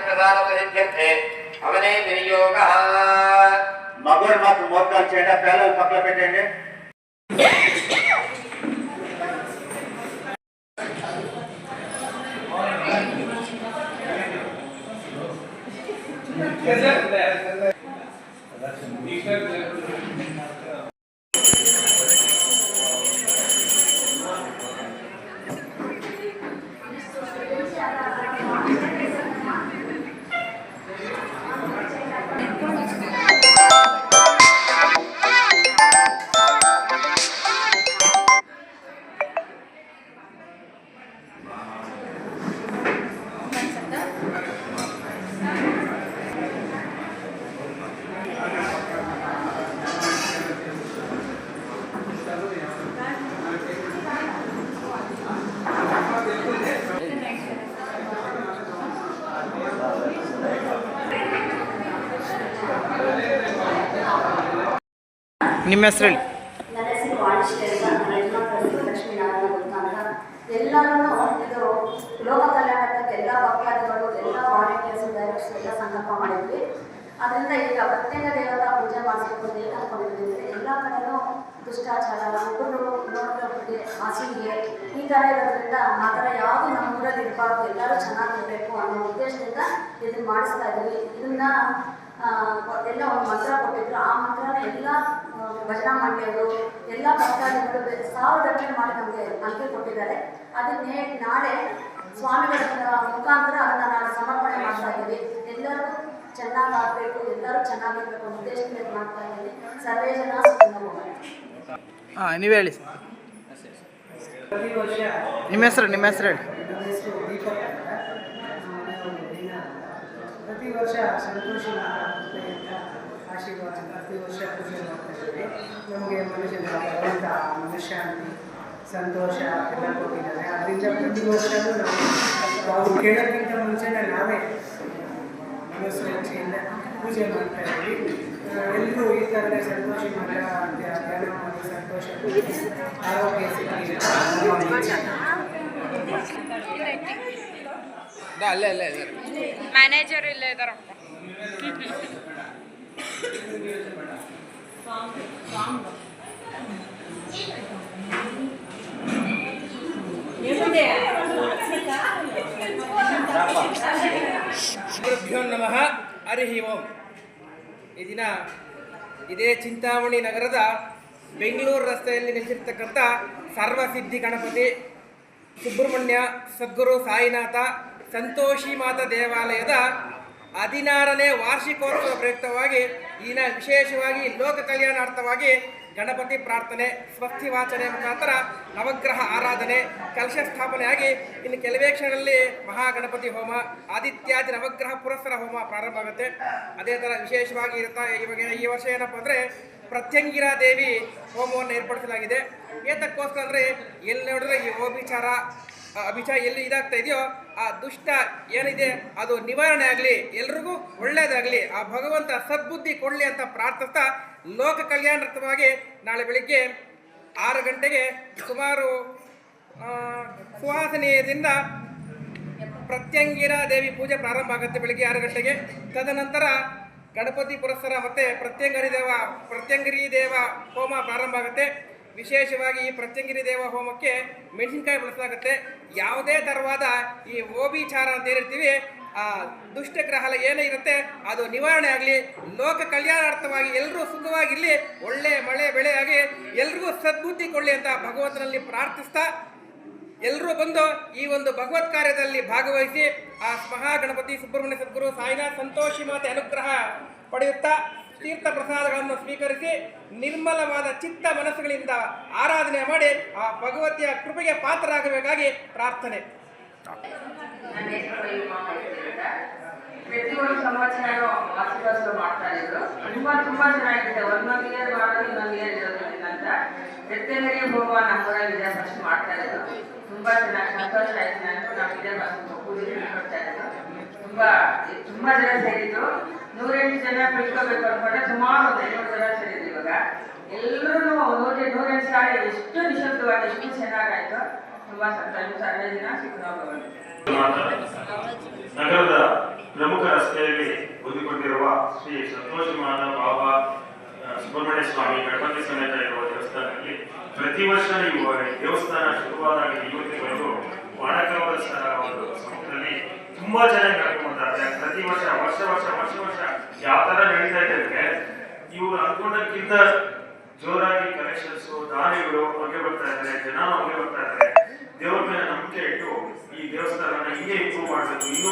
ప్రధానమైనట్టే అవనే వినియోగ మగోరు మాకు మోకాలు చేయడం పిల్లలు పక్కన పెట్టండి ನಿಮ್ಮ ಹೆಸರು ಹೇಳಿ ನನ್ನ ಹೆಸರು ವಾಣಿಶ್ವರ ನನ್ನ ಯಜಮಾನ ಲಕ್ಷ್ಮೀನಾರಾಯಣ ಗೊತ್ತಾಗ ಎಲ್ಲರೂ ಇದು ಲೋಕ ಕಲ್ಯಾಣಕ್ಕೆ ಎಲ್ಲ ಭಕ್ತಾದಿಗಳು, ಎಲ್ಲ ವಾಲಂಟಿಯರ್ಸ್ ಡೈರೆಕ್ಟರ್ಸ್ ಎಲ್ಲ ಸಂಕಲ್ಪ ಮಾಡಿದ್ವಿ. ಅದರಿಂದ ಈಗ ಪ್ರತ್ಯೇಕ ದೇವತಾ ಪೂಜೆ ಮಾಡಿಸ್ಬೇಕು ಅಂತ ಏನು ಅನ್ಕೊಂಡಿದ್ದೀವಿ ಎಲ್ಲ ಕಡೆನೂ ದುಷ್ಟಾಚಾರ ಒಬ್ಬರು ನೋಡೋರಿಗೆ ಹಾಸಿಗೆ ಈ ಥರ ಇರೋದ್ರಿಂದ ಆ ಥರ ಯಾವುದು ನಮ್ಮ ಊರಲ್ಲಿ ಇರಬಾರ್ದು, ಎಲ್ಲರೂ ಚೆನ್ನಾಗಿರಬೇಕು ಅನ್ನೋ ಉದ್ದೇಶದಿಂದ ಇದನ್ನು ಮಾಡಿಸ್ತಾ ಇದ್ದೀವಿ ಇದನ್ನ ಎಲ್ಲ ಒಂದು ಮಂತ್ರ ಕೊಟ್ಟಿದ್ರು. ಆ ಮಂತ್ರನ ಎಲ್ಲ ಭಜನಾ ಮಂಡ್ಯರು ಎಲ್ಲ ಭಕ್ತಾದಿಗಳು ಸಾವಿರ ಗಟ್ಟಲೆ ಮಾಡಿ ನಮಗೆ ಅಂಕೆ ಕೊಟ್ಟಿದ್ದಾರೆ. ಅದನ್ನೇ ನಾಳೆ ಸ್ವಾಮಿಗಳ ಮುಖಾಂತರ ಅದನ್ನು ನಾನು ಸಮರ್ಪಣೆ ಮಾಡ್ತಾ ಇದ್ದೀವಿ. ಎಲ್ಲರೂ ಚೆನ್ನಾಗಿ ಆಗಬೇಕು ಎಲ್ಲರೂ ಚೆನ್ನಾಗಿರ್ಬೇಕು ಅನ್ನೋ ಉದ್ದೇಶದಿಂದ ಮಾಡ್ತಾ ಇದ್ದೀನಿ ಸರ್ವೇ ಜನ. ಹಾಂ ನೀವು ಹೇಳಿ. ನಿಮ್ಮ ಹೆಸರು ನಿಮ್ಮ ಹೆಸರು ಹೇಳಿ ನನ್ನ ಹೆಸರು ದೀಪಕ್ ಅಂತ ಮನೆ ಒಂದು ದಿನ ಪ್ರತಿ ವರ್ಷ ಸಂತೋಷಿ ಅಂತ ಆಶೀರ್ವಾದ ಪ್ರತಿ ವರ್ಷ ಪೂಜೆ ಮಾಡ್ತಾ ಇದ್ದೀವಿ ನಮಗೆ ಮನುಷ್ಯನ ಭಗವಂತ ಮನಃಶಾಂತಿ ಸಂತೋಷ ಎಲ್ಲ ಕೊಟ್ಟಿದ್ದಾರೆ. ಅದರಿಂದ ಪ್ರತಿ ವರ್ಷವೂ ನಾವು ನಾವು ಕೇಳೋಕ್ಕಿಂತ ಮುಂಚೆನೇ ನಾವೇ ಮನಸ್ಸು ಪೂಜೆ ಮಾಡ್ತಾ ಇದ್ದೀವಿ ಎಲ್ಲರೂ ಈ ಥರನೇ ಸಂತೋಷ ಮಠ ಧ್ಯ- ಧ್ಯಾನ ಮಾಡಿ ಸಂತೋಷ ಆರೋಗ್ಯ ಸಿಗಲಿ ಅಲ್ಲೇ ಅಲ್ಲೇ ಅಲ್ಲೇ ಮ್ಯಾನೇಜರ್ ಇಲ್ಲೇ ಇದಾರಪ್ಪ ಗುರುಭ್ಯೋ ನಮಃ ಹರಿ ಓಂ. ಈ ದಿನ ಇದೇ ಚಿಂತಾಮಣಿ ನಗರದ ಬೆಂಗಳೂರು ರಸ್ತೆಯಲ್ಲಿ ನಿಂತಿರ್ತಕ್ಕಂಥ ಸರ್ವಸಿದ್ಧಿ ಗಣಪತಿ ಸುಬ್ರಹ್ಮಣ್ಯ ಸದ್ಗುರು ಸಾಯಿನಾಥ ಸಂತೋಷಿ ಮಾತಾ ದೇವಾಲಯದ ಹದಿನಾರನೇ ವಾರ್ಷಿಕೋತ್ಸವ ಪ್ರಯುಕ್ತವಾಗಿ ಈ ದಿನ ವಿಶೇಷವಾಗಿ ಲೋಕ ಕಲ್ಯಾಣಾರ್ಥವಾಗಿ ಗಣಪತಿ ಪ್ರಾರ್ಥನೆ, ಸ್ವಸ್ತಿ ವಾಚನೆ ಮುಖಾಂತರ ನವಗ್ರಹ ಆರಾಧನೆ, ಕಲಶ ಸ್ಥಾಪನೆಯಾಗಿ ಇನ್ನು ಕೆಲವೇ ಕ್ಷಣದಲ್ಲಿ ಮಹಾಗಣಪತಿ ಹೋಮ, ಆದಿತ್ಯಾದಿ ನವಗ್ರಹ ಪುರಸ್ಸರ ಹೋಮ ಪ್ರಾರಂಭ ಆಗುತ್ತೆ ಅದೇ ಥರ ವಿಶೇಷವಾಗಿ ಇರ್ತಾ ಇವಾಗ ಈ ವರ್ಷ ಏನಪ್ಪ ಅಂದರೆ ಪ್ರತ್ಯಂಗಿರಾ ದೇವಿ ಹೋಮವನ್ನು ಏರ್ಪಡಿಸಲಾಗಿದೆ. ಏತಕ್ಕೋಸ್ಕರ ಅಂದರೆ ಎಲ್ಲಿ ನೋಡಿದ್ರೆ ಈ ಓಬಿಚಾರ ಆ ಅಭಿಚಾರ ಎಲ್ಲಿ ಇದಾಗ್ತಾ ಇದೆಯೋ ಆ ದುಷ್ಟ ಏನಿದೆ ಅದು ನಿವಾರಣೆ ಆಗಲಿ ಎಲ್ರಿಗೂ ಒಳ್ಳೆಯದಾಗಲಿ ಆ ಭಗವಂತ ಸದ್ಬುದ್ಧಿ ಕೊಡಲಿ ಅಂತ ಪ್ರಾರ್ಥಿಸ್ತಾ ಲೋಕ ಕಲ್ಯಾಣಾರ್ಥವಾಗಿ ನಾಳೆ ಬೆಳಿಗ್ಗೆ ಆರು ಗಂಟೆಗೆ ಸುಮಾರು ಆ, ಸುವಾಸನೆಯಿಂದ ಪ್ರತ್ಯಂಗಿರ ದೇವಿ ಪೂಜೆ ಪ್ರಾರಂಭ ಆಗುತ್ತೆ ಬೆಳಿಗ್ಗೆ ಆರು ಗಂಟೆಗೆ. ತದನಂತರ ಗಣಪತಿ ಪುರಸ್ಸರ ಮತ್ತು ಪ್ರತ್ಯಂಗರಿ ದೇವ ಪ್ರತ್ಯಂಗರಿ ದೇವ ಹೋಮ ಪ್ರಾರಂಭ ಆಗುತ್ತೆ. ವಿಶೇಷವಾಗಿ ಈ ಪ್ರತ್ಯಂಗಿರಿ ದೇವ ಹೋಮಕ್ಕೆ ಮೆಣಸಿನ್ಕಾಯಿ ಬಳಸಲಾಗುತ್ತೆ. ಯಾವುದೇ ಥರವಾದ ಈ ಓಬಿಚಾರ ಅಂತ ಏನಿರ್ತೀವಿ, ಆ ದುಷ್ಟಗ್ರಹ ಏನೇ ಇರುತ್ತೆ, ಅದು ನಿವಾರಣೆ ಆಗಲಿ, ಲೋಕ ಕಲ್ಯಾಣಾರ್ಥವಾಗಿ ಎಲ್ಲರೂ ಸುಖವಾಗಿರಲಿ, ಒಳ್ಳೆ ಮಳೆ ಬೆಳೆಯಾಗಿ ಎಲ್ರಿಗೂ ಸದ್ಬುದ್ಧಿ ಕೊಡಲಿ ಅಂತ ಭಗವಂತನಲ್ಲಿ ಪ್ರಾರ್ಥಿಸ್ತಾ ಎಲ್ಲರೂ ಬಂದು ಈ ಒಂದು ಭಗವತ್ ಕಾರ್ಯದಲ್ಲಿ ಭಾಗವಹಿಸಿ, ಆ ಮಹಾಗಣಪತಿ ಸುಬ್ರಹ್ಮಣ್ಯ ಸದ್ಗುರು ಸಾಯಿನಾಥ್ ಸಂತೋಷಿ ಮಾತೆ ಅನುಗ್ರಹ ಪಡೆಯುತ್ತಾ ತೀರ್ಥ ಪ್ರಸಾದಗಳನ್ನು ಸ್ವೀಕರಿಸಿ ನಿರ್ಮಲವಾದ ಚಿತ್ತ ಮನಸ್ಸುಗಳಿಂದ ಆರಾಧನೆ ಮಾಡಿ ಆ ಭಗವತಿಯ ಕೃಪೆಗೆ ಪಾತ್ರರಾಗಬೇಕಾಗಿ ಪ್ರಾರ್ಥನೆ. ಪ್ರತಿಯೊಂದು ಸಂವತ್ಸರನೂ ವಾರ್ಷಿಕೋತ್ಸವ ಮಾಡ್ತಾ ಇದ್ರು. ತುಂಬಾ ತುಂಬಾ ಚೆನ್ನಾಗಿದೆ. ಒಂದೊಂದು ಇಯರ್ ಮಾಡೋದು ಇನ್ನೊಂದು ಇಯರ್ ಇರೋದ್ರಿಂದ ಅಂತ. ಪ್ರತ್ಯಂಗರಿ ಹೋಗುವ ನಮ್ಮೂರಲ್ಲಿ ಫಸ್ಟ್ ಮಾಡ್ತಾ ಇದ್ರು. ತುಂಬಾ ಚೆನ್ನಾಗಿ, ಸಂತೋಷ ಆಯ್ತು. ನನಗೂ ನಾವು ಇದೇ ಪೂಜೆ ಕೊಡ್ತಾ ಇದ್ರು ತುಂಬಾ ತುಂಬಾ ಜನ ಸೇರಿದ್ರು. ನೂರೆಂಟು ಜನ ಬಿಟ್ಕೋಬೇಕು ಅನ್ಕೊಂಡ್ರೆ ಸುಮಾರು ಒಂದು ಐನೂರು ಜನ ಸೇರಿದ್ರು ಇವಾಗ. ಎಲ್ಲರೂ ನೂರ, ನೂರೆಂಟು ಸಾರಿ ಎಷ್ಟು ನಿಶಬ್ದವಾಗಿ ಎಷ್ಟು ಚೆನ್ನಾಗಾಯ್ತು ತುಂಬಾ ಸಂತೋಷ. ಸರ್ವೇ ದಿನ ನಗರದ ಪ್ರಮುಖ ರಸ್ತೆಯಲ್ಲಿ ಹೊಂದಿಕೊಂಡಿರುವ ಶ್ರೀ ಸಂತೋಷ ಮಾತಾ ಬಾಬಾ ಸುಬ್ರಹ್ಮಣ್ಯ ಸ್ವಾಮಿ ಗಣಪತಿ ಸಮೇತ ಇರುವ ದೇವಸ್ಥಾನದಲ್ಲಿ ಪ್ರತಿ ವರ್ಷ ನೀವು ದೇವಸ್ಥಾನ ಶುರುವಾದಾಗ ಸ್ಥಳ ಒಂದು ಸಮಯದಲ್ಲಿ ತುಂಬಾ ಚೆನ್ನಾಗಿ ನಾಟಕ ಪ್ರತಿ ವರ್ಷ ವರ್ಷ ವರ್ಷ ವರ್ಷ ವರ್ಷ ಯಾವ ತರ ನಡೀತಾ ಇದೆ ಅಂದ್ರೆ ಇವ್ರು ಅನ್ಕೊಂಡಕ್ಕಿಂತ ಜೋರಾಗಿ ಕನೆಕ್ಷನ್ಸ್ ದಾನಿಗಳು ಹೊಗೆ ಬರ್ತಾ ಇದ್ದಾರೆ ಜನ ಹೊಗೆ ಬರ್ತಾ ಇದ್ದಾರೆ ದೇವ್ರ ಮೇಲೆ ನಂಬಿಕೆ ಇಟ್ಟು ಈ ದೇವಸ್ಥಾನನ ಹೀಗೆ ಇಂಪ್ರೂವ್ ಮಾಡಬೇಕು. ಇನ್ನೂ